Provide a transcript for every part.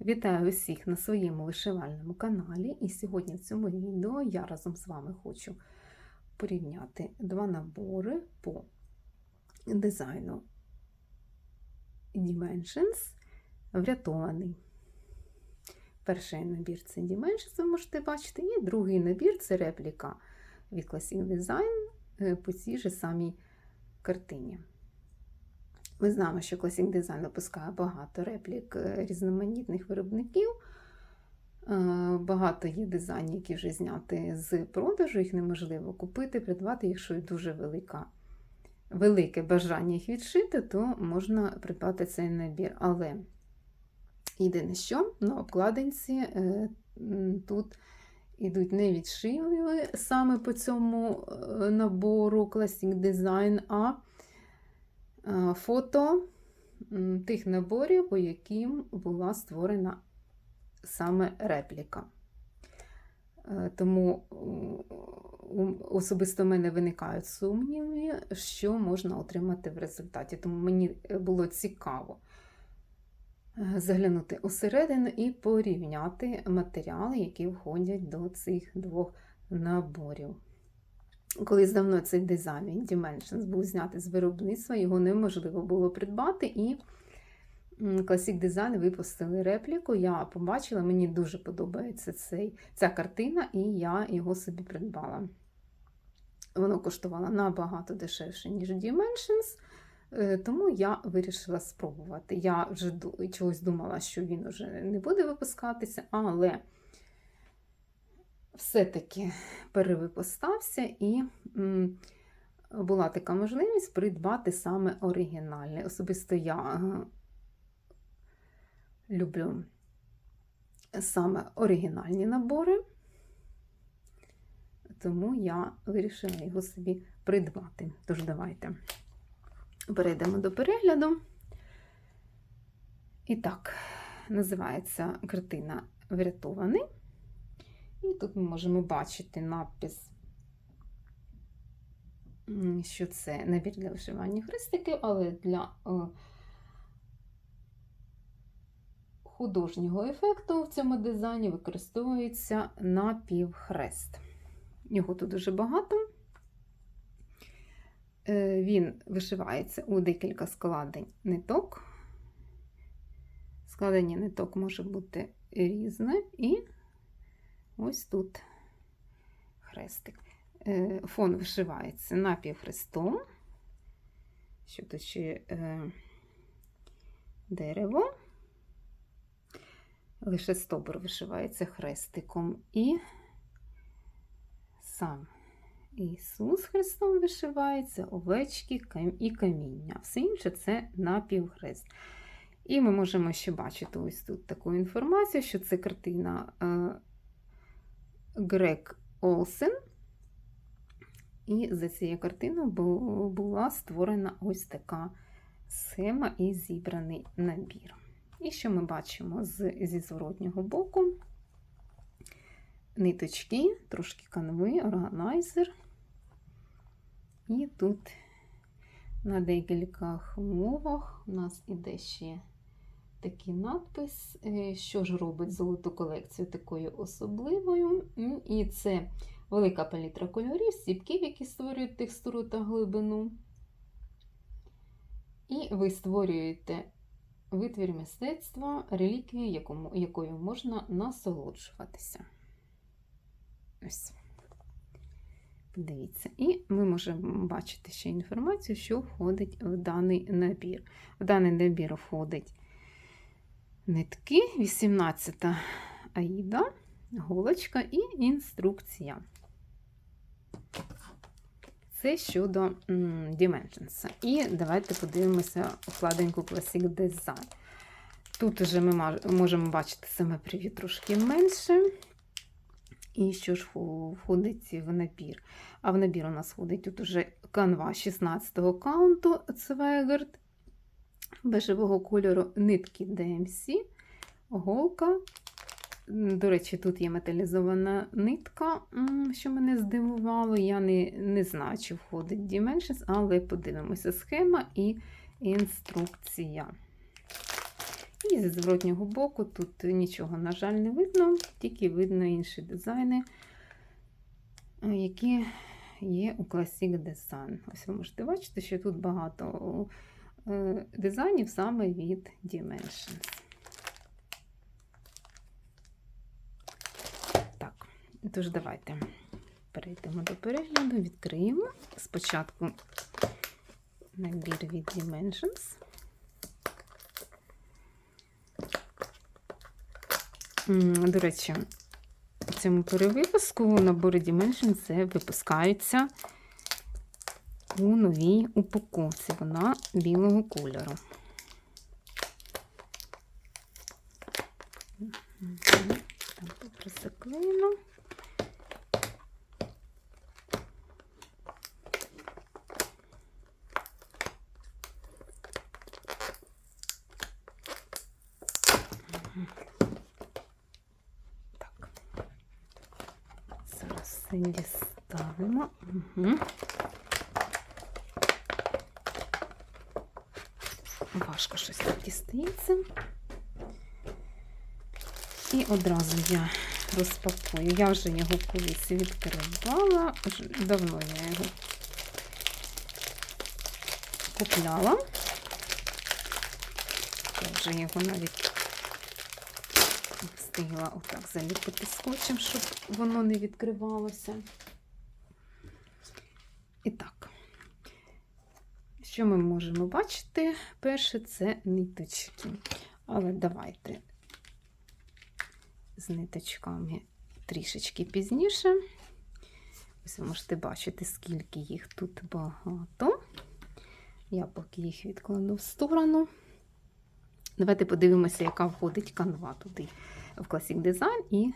Вітаю усіх на своєму вишивальному каналі. І сьогодні в цьому відео я разом з вами хочу порівняти два набори по дизайну Dimensions врятований. Перший набір це Dimensions, ви можете бачити, і другий набір це репліка від Classic Design по цій же самій картині. Ми знаємо, що Classic Design випускає багато реплік е, різноманітних виробників. Е, Багато є дизайнів, які вже зняті з продажу, їх неможливо купити, придбати, якщо є дуже велика, велике бажання їх відшити, то можна придбати цей набір. Але єдине, що на обкладинці е, тут ідуть не відшиви саме по цьому набору Classic Design, а фото тих наборів, по яким була створена саме репліка. Е, Тому особисто в мене виникають сумніви, що можна отримати в результаті. Тому мені було цікаво е, заглянути усередину і порівняти матеріали, які входять до цих двох наборів. Колись давно цей дизайн Dimensions був знятий з виробництва, його неможливо було придбати. І Classic Design випустили репліку. Я побачила, мені дуже подобається цей, ця картина, і я його собі придбала. Воно коштувало набагато дешевше, ніж Dimensions, е, тому я вирішила спробувати. Я вже чогось думала, що він вже не буде випускатися, але все-таки перевипостався і м, була така можливість придбати саме оригінальний. Особисто я е, люблю саме оригінальні набори, тому я вирішила його собі придбати. Тож давайте перейдемо до перегляду. І так, називається картина Врятований. І тут ми можемо бачити надпис, що це набір для вишивання хрестиків, але для е, художнього ефекту в цьому дизайні використовується напівхрест. Його тут дуже багато. Е, Він вишивається у декілька складень ниток. Складення ниток може бути різне, і ось тут хрестик. Е, Фон вишивається напівхрестом. Що тут ще е, дерево. Лише стовбур вишивається хрестиком. І сам Ісус Христом вишивається, овечки і каміння. Все інше це напівхрест. І ми можемо ще бачити ось тут таку інформацію, що це картина Грек Олсен. І за цією картиною була створена ось така схема і зібраний набір. І що ми бачимо з, зі зворотнього боку? Ниточки, трошки канви, органайзер. І тут на декількох мовах у нас іде ще такий надпис, е, що ж робить золоту колекцію такою особливою. І це велика палітра кольорів, стіпків, які створюють текстуру та глибину. І ви створюєте витвір мистецтва, реліквію, якому, якою можна насолоджуватися. Ось. Дивіться. І ми можемо бачити ще інформацію, що входить в даний набір. В даний набір входить нитки, 18 аїда, голочка і інструкція. Це щодо м, Dimensions. І давайте подивимося вкладинку Classic Design. Тут вже ми можемо бачити саме привід трошки менше. І що ж входить в набір? А в набір у нас входить тут уже канва 16-го каунту Цвегард бежевого кольору нитки DMC, голка. До речі, тут є металізована нитка, що мене здивувало. Я не, не знаю, чи входить Dimensions, але подивимося схема і інструкція. І зі зворотнього боку тут нічого, на жаль, не видно, тільки видно інші дизайни, е, які є у Classic Design. Ось ви можете бачити, що тут багато дизайнів саме від Dimensions. Так, тож давайте перейдемо до перегляду, відкриємо спочатку набір від Dimensions. До речі, в цьому перевипуску набори Dimension це випускаються у новій упаковці. Вона білого кольору. Мгм. Так. Зараз все діставимо. Угу. Важко щось так дістається. І одразу я розпакую. Я вже його колись відкривала. Давно я його купляла. Я вже його навіть встигла отак заліпити скотчем, щоб воно не відкривалося. І так, що ми можемо бачити? Перше це ниточки. Але давайте з ниточками трішечки пізніше. Ось ви можете бачити, скільки їх тут багато. Я поки їх відкладу в сторону. Давайте подивимося, яка входить канва туди в Classic Design і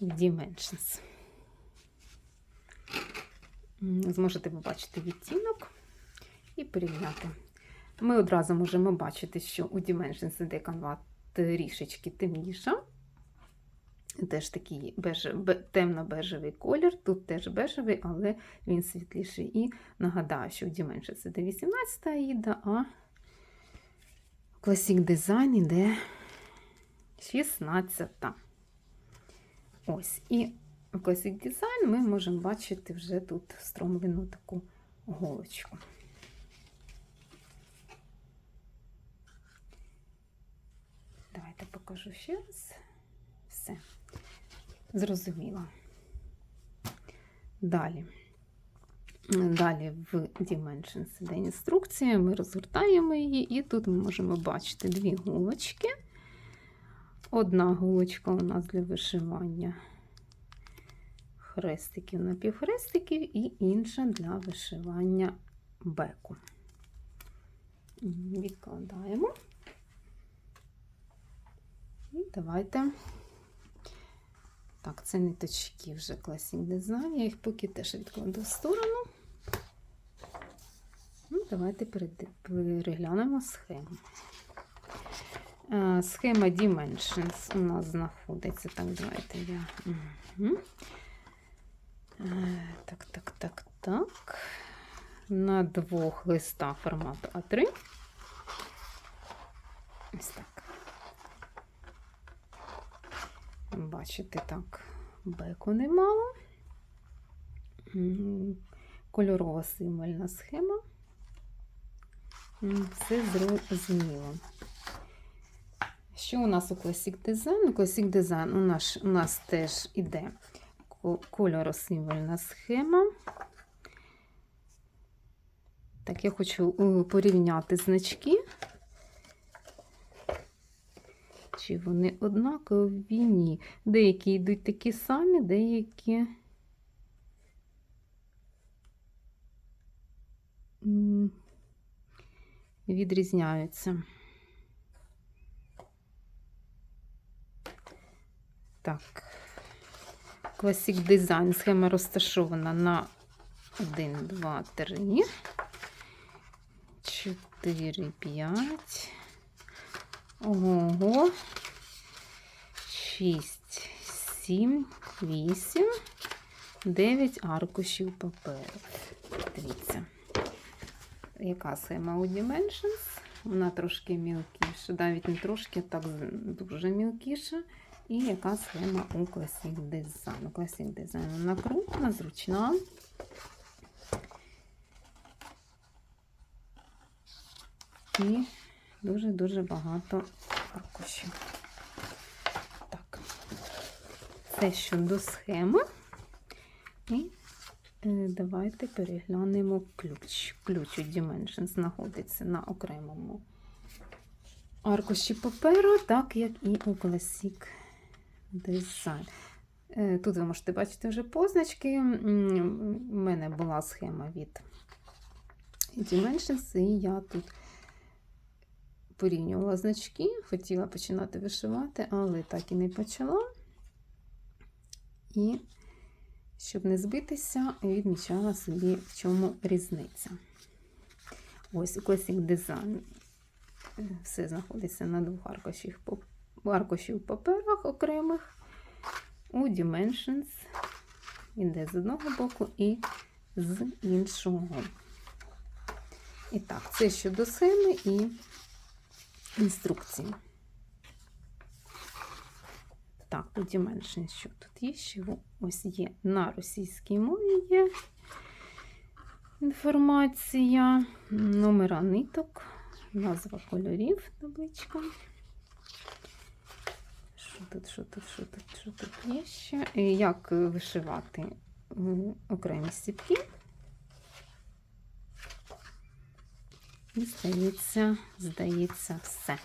в Dimensions. Зможете побачити відтінок і порівняти. Ми одразу можемо бачити, що у Dimensions іде канва трішечки темніша. Теж такий беж, бе- темно-бежевий колір. Тут теж бежевий, але він світліший. І нагадаю, що у Dimensions іде 18 аїда, а Classic Design іде 16. Ось. І в Classic Design ми можемо бачити вже тут встромлену таку голочку. Давайте покажу ще раз. Все. Зрозуміло. Далі. Далі в Dimensions іде інструкція, ми розгортаємо її, і тут ми можемо бачити дві гулочки. Одна гулочка у нас для вишивання хрестиків напівхрестиків, і інша для вишивання беку. Відкладаємо. І давайте. Так, це ниточки вже Classic Design, я їх поки теж відкладу в сторону. Ну, давайте переглянемо схему. Е, Схема Dimensions у нас знаходиться. Так, давайте я. Угу. Так, так, так, так. На двох листах формату А3. Ось так. Бачите, так, беку немало. Кольорова символьна схема. Все зрозуміло. Що у нас у Classic Design? У Classic Design у нас, у нас теж іде ко- кольоросимвольна схема. Так, я хочу е, порівняти значки. Чи вони однакові? Ні. Деякі йдуть такі самі, деякі. Відрізняються. Так. Classic Design. Схема розташована на 1, 2, 3, 4, 5. Ого. 6, 7, 8, 9 аркушів паперу. Дивіться, яка схема у Dimensions? вона трошки мілкіша, навіть не трошки, а так дуже мілкіша. І яка схема у Classic Design. У Classic Design вона крупна, зручна. І дуже-дуже багато аркушів. Так, це щодо схеми. І е, давайте переглянемо ключ. Ключ у Dimension знаходиться на окремому аркуші паперу, так як і у Classic Design. Е, Тут ви можете бачити вже позначки. У мене була схема від Dimensions, і я тут порівнювала значки, хотіла починати вишивати, але так і не почала. І, щоб не збитися, відмічала собі, в чому різниця. Ось у Classic Design все знаходиться на двох аркушах, аркушів паперах окремих. У Dimensions іде з одного боку і з іншого. І так, це щодо схеми і інструкції. Так, у Dimension, що тут є? Ще ось є на російській мові є інформація, номера ниток, назва кольорів, табличка. Що тут, що тут, що тут, що тут є ще? Як вишивати окремі стіпки. І здається, здається, все.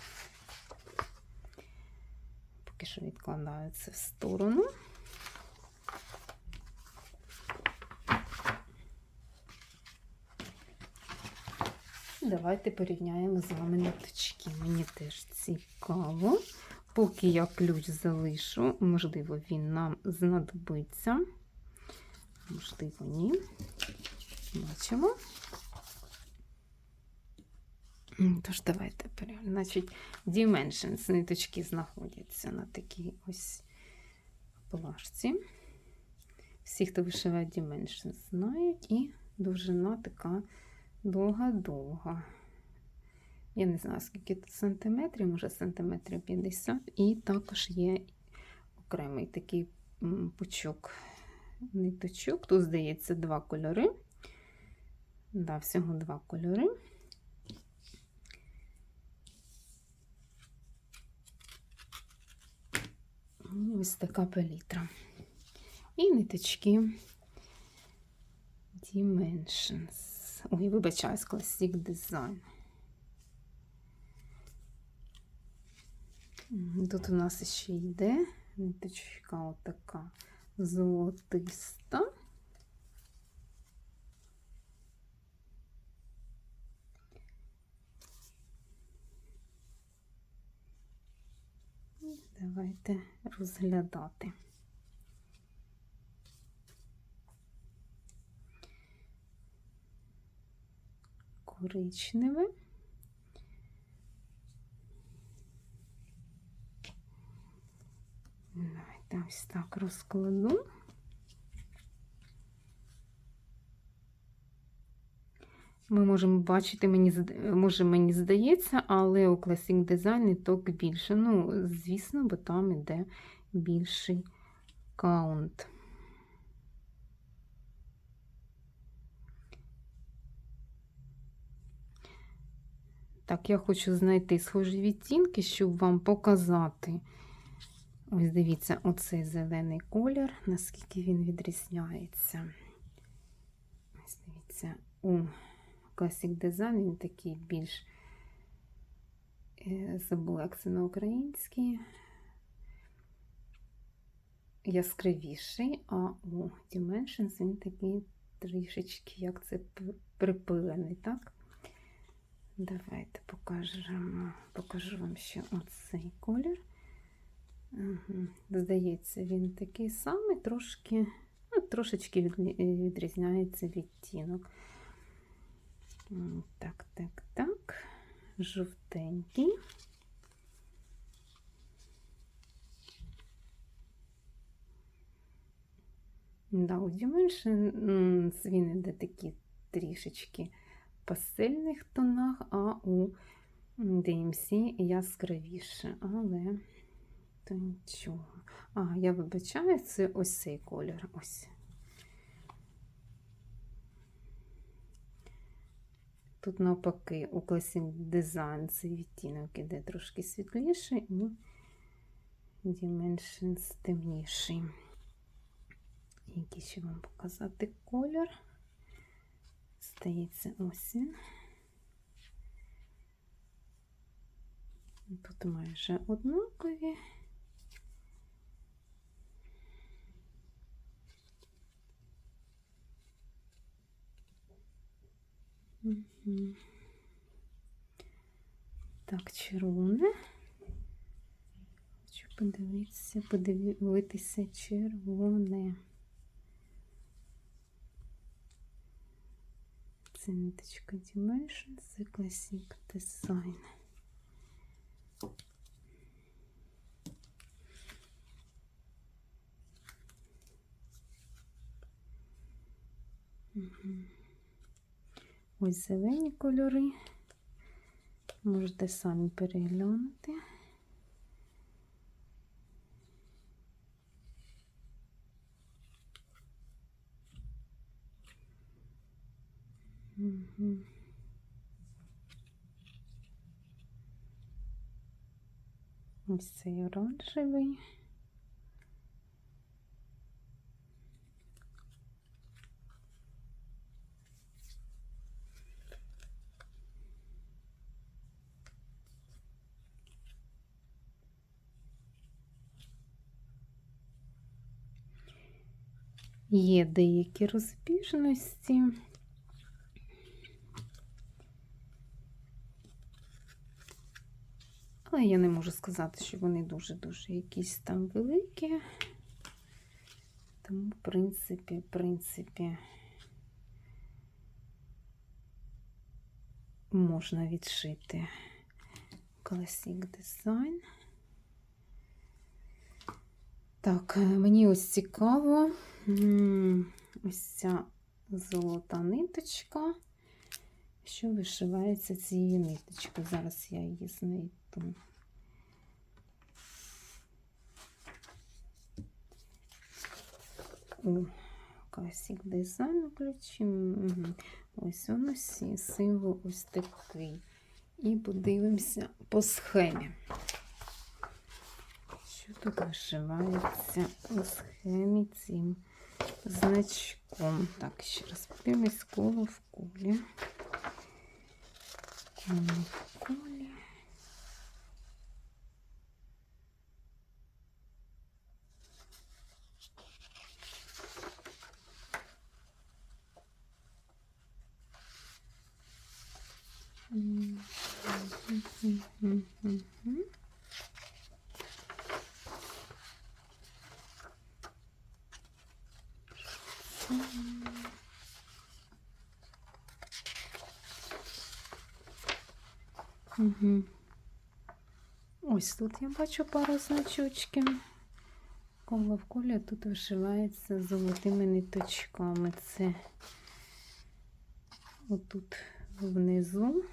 Поки що відкладаю це в сторону. Давайте порівняємо з вами ниточки. Мені теж цікаво. Поки я ключ залишу, можливо, він нам знадобиться. Можливо, ні. Бачимо. Тож, давайте переглянемо. Значить, Dimensions ниточки знаходяться на такій ось плашці. Всі, хто вишиває Dimensions, знають, і довжина така довга-довга. Я не знаю, скільки тут сантиметрів, може сантиметрів 50. І також є окремий такий пучок ниточок. Тут, здається, два кольори. Да, всього два кольори. Ось така палітра. І ниточки Dimensions. Ой, вибачаюсь, Classic Design. Тут у нас ще йде ниточка отака золотиста. Давайте розглядати. Коричневе. Давайте ось так розкладу. Ми можемо бачити, мені, може, мені здається, але у Classic Design ниток більше. Ну, звісно, бо там іде більший каунт. Так, я хочу знайти схожі відтінки, щоб вам показати. Ось дивіться, оцей зелений колір, наскільки він відрізняється. Ось дивіться, у Classic Design він такий більш е, забула, як це на українській. Яскравіший, а у Dimensions він такий трішечки, як це припилений, так? Давайте покажемо, покажу вам ще оцей колір. Угу. Здається, він такий самий, трошки, ну, трошечки відрізняється відтінок. Так, так, так. Жовтенький. Да, у Діменші він іде такі трішечки пастельних тонах, а у DMC яскравіше, але то нічого. А, я вибачаю, це ось цей колір. Ось. Тут навпаки у Classic Design цей відтінок іде трошки світліше і Dimensions темніший. Який ще вам показати колір? Стається ось він. Тут майже однакові. Так, червоне. Хочу подивитися, подивитися червоне. Це ниточка Dimension, це Classic Design. Мгм. Ось зелені кольори. Можете самі переглянути. Мгм. Ось цей оранжевий. Є деякі розбіжності. Але я не можу сказати, що вони дуже-дуже якісь там великі. Тому, в принципі, в принципі, можна відшити Classic Design. Так, мені ось цікаво, ось ця золота ниточка, що вишивається цією ниточкою. Зараз я її знайду. Classic Design ключі. Ось воно символ ось такий. І подивимося по схемі. Що тут вишивається у схемі цим значком? Так, ще раз подивимось коло в колі. В колі. М, Угу. Ось тут я бачу пару значочків. Коло в колі тут вишивається золотими ниточками. Це отут внизу.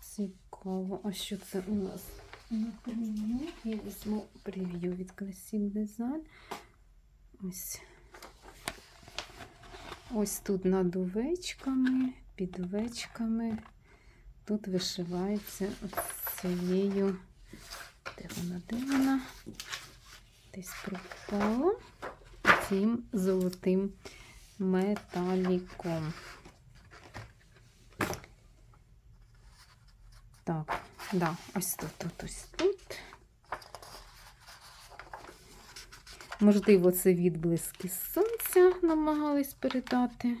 Цікаво. А що це у нас на прев'ю? Я візьму прев'ю від Classic Design. Ось. Ось тут над овечками, під овечками. Тут вишивається цією, де вона, де? Десь пропала цим золотим металіком. Так, да, ось тут, тут, ось тут. Можливо, це відблиски сонця намагались передати.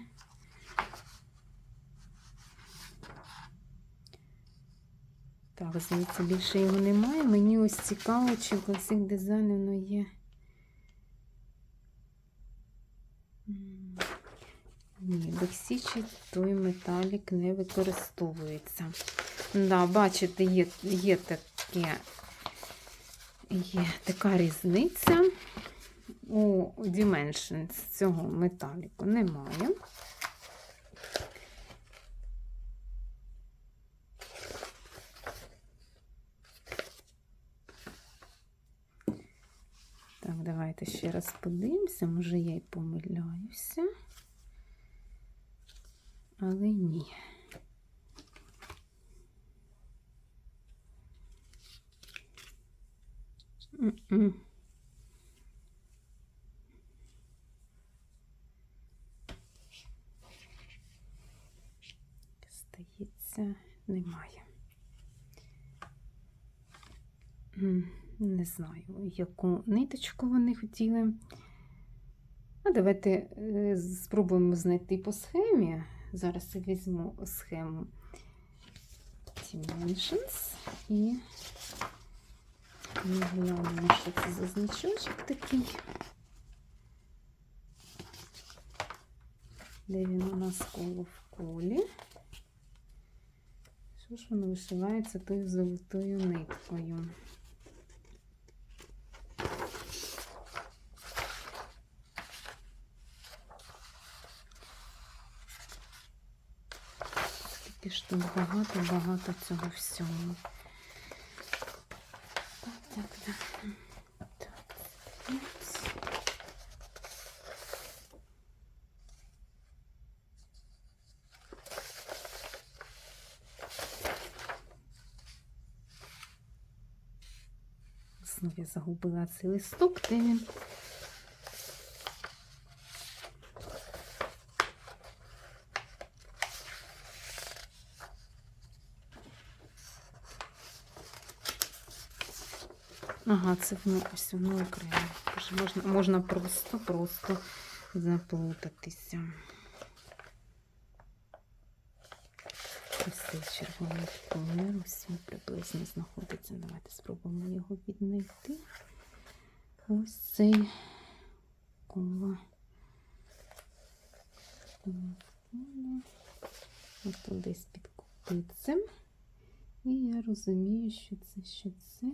Здається, більше його немає. Мені ось цікаво, чи в Classic Design воно є. Ні, в той металік не використовується. Да, бачите, є, є таке, є така різниця. У Dimensions цього металіку немає. Так, давайте ще раз подивимося, може я й помиляюся. Але ні. М-м. Здається, немає. М, Не знаю, яку ниточку вони хотіли. А давайте е, спробуємо знайти по схемі. Зараз я візьму схему Dimensions і глянемо, що це за значочок такий. Де він у нас коло в колі. Що ж воно вишивається тою золотою ниткою? Такі ж тут багато-багато цього всього. Так, так, так. Так. Знову я загубила цей листок, де він. Ага, це воно ось воно окремо. Можна, можна просто, просто заплутатися. Ось цей червоний колір, ось він приблизно знаходиться. Давайте спробуємо його віднайти. Ось цей коло. Ось тут десь під копицем. І я розумію, що це, що це.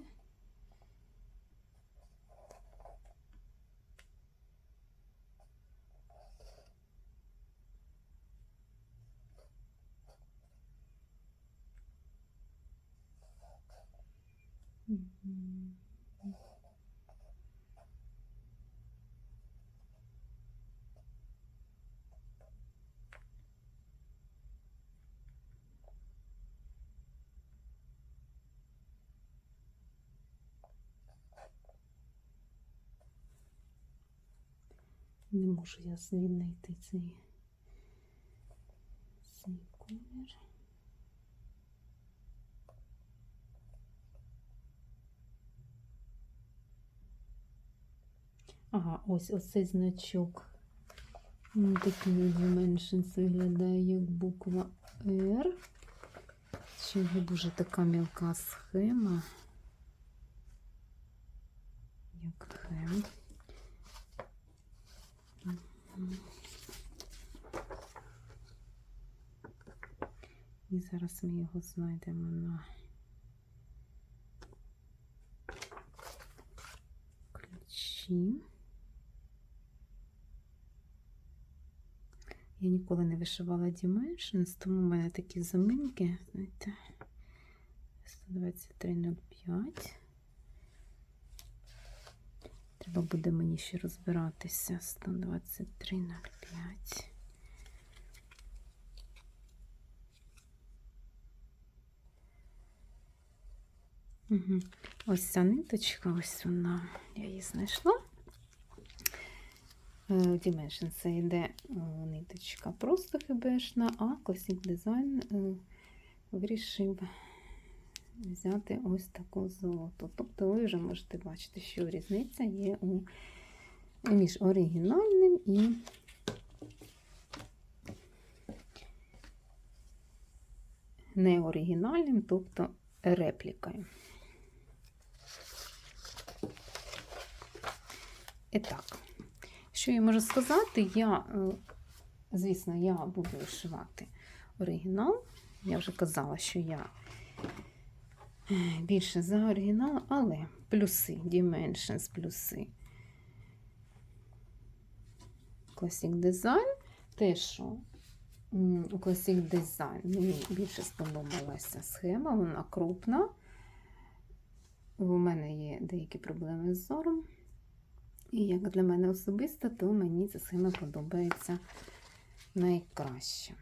Не можу я звіднайти цей, цей колір. Ага, ось оцей значок. Він такий Dimensions виглядає як буква R. Його дуже така мілка схема? Як хем. І зараз ми його знайдемо на ключі. Я ніколи не вишивала Dimensions, тому в мене такі заминки, знаєте, 123,05. Треба буде мені ще розбиратися. 123,05. Угу. Ось ця ниточка, ось вона, я її знайшла. Е, Dimension це йде е, ниточка просто хебешна, а Classic Design е, вирішив взяти ось таку золоту. Тобто ви вже можете бачити, що різниця є у, між оригінальним і неоригінальним, тобто реплікою. І так, що я можу сказати? Я, е, звісно, я буду вишивати оригінал. Я вже казала, що я е, більше за оригінал, але плюси, Dimensions, плюси. Classic Design, те, що у Classic Design мені більше сподобалася схема, вона крупна. У мене є деякі проблеми з зором. І як для мене особисто, то мені ця схема подобається найкраще.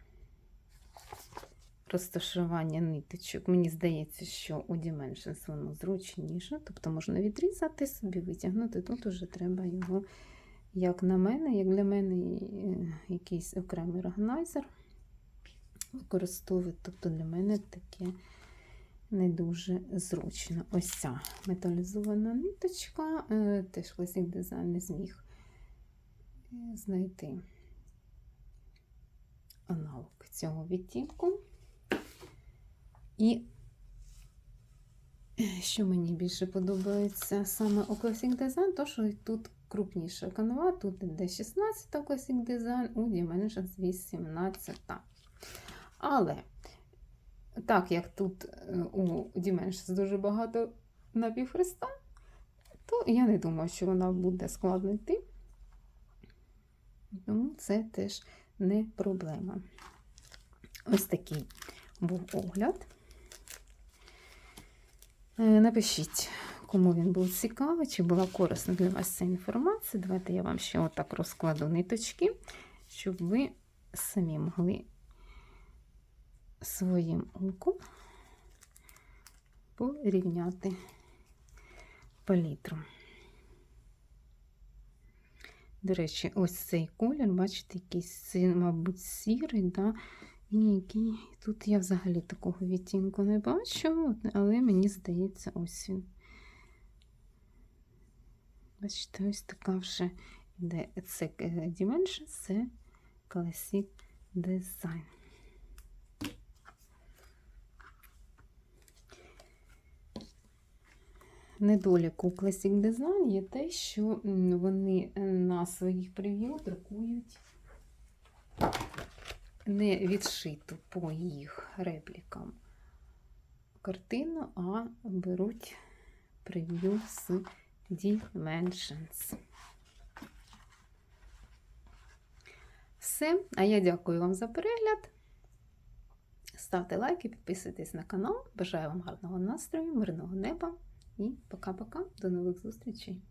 Розташування ниточок. Мені здається, що у Dimensions воно зручніше, тобто можна відрізати собі, витягнути. Тут уже треба його, як на мене, як для мене, е, якийсь окремий органайзер використовувати. Тобто для мене таке не дуже зручно. Ось ця металізована ниточка, е, теж Classic Design не зміг е, знайти аналог цього відтінку. І що мені більше подобається саме у Classic Design, то що тут крупніша канва, тут іде 16 Classic Design, у Dimensions 18. Але, так як тут е, у Dimensions дуже багато напівхреста, то я не думаю, що вона буде складно йти. Тому це теж не проблема. Ось такий був огляд. Е, Напишіть, кому він був цікавий, чи була корисна для вас ця інформація. Давайте я вам ще отак розкладу ниточки, щоб ви самі могли своїм оком порівняти палітру. До речі, ось цей колір, бачите, якийсь, мабуть, сірий, да? і який тут я взагалі такого відтінку не бачу, але мені здається, ось він. Бачите, ось така вже йде це Dimension, це Classic Design. Недолік у Classic Design є те, що вони на своїх прев'ю друкують не відшиту по їх реплікам картину, а беруть прев'ю з Dimensions. Все. А я дякую вам за перегляд. Ставте лайки, підписуйтесь на канал. Бажаю вам гарного настрою, мирного неба і пока-пока. До нових зустрічей!